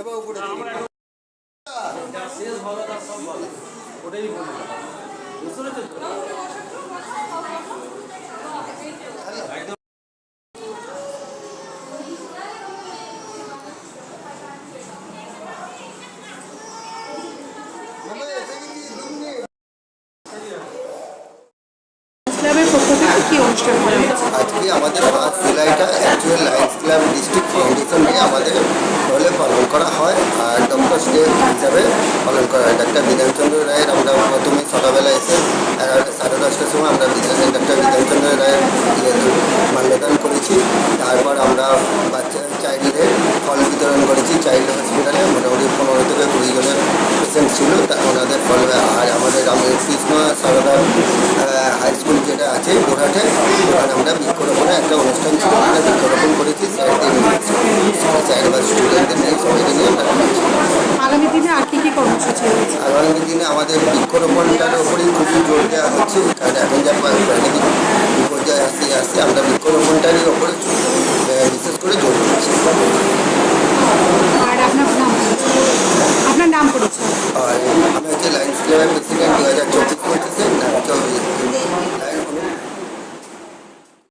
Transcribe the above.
এবার উপরে ক্লাবের পক্ষ থেকে কি অনুষ্ঠান করা হচ্ছে আজকে আমাদের ফার্স্ট জুলাইটা অ্যাকচুয়াল লাইফ ক্লাব আমাদের দলে পালন করা হয় আর ডক্টর ডে হিসাবে পালন করা হয়। ডাক্তার বিধানচন্দ্র রায়ের আমরা প্রথমে সকালবেলা এসে সাড়ে দশটার সময় আমরা ডাক্তার বিধানচন্দ্র রায়ের ইয়ে মাল্যদান করেছি। তারপর আমরা বাচ্চা চাইল্ডদের ফল বিতরণ করেছি। চাইল্ড হসপিটালে মোটামুটি পনেরো থেকে কুড়ি জনের পেশেন্ট ছিল। তা ওনাদের ফল আর আমাদের রামকৃষ্ণ সারদা হাই স্কুল যেটা আছে, বোরহাটে, ওখানে আমরা বৃক্ষরোপণে একটা অনুষ্ঠান ছিল। আগামী দিনে আমাদের বৃক্ষরোপণটার ওপরেই খুবই জোর দেওয়া হচ্ছে কারণ এখন যা প্রাকৃতিক বিপর্যয় আসতে আসতে আমরা বৃক্ষরোপণটারই ওপরে বিশেষ করে জোর দিচ্ছি। আর আমি হচ্ছে লাইন্স ক্লাবের প্রেসিডেন্ট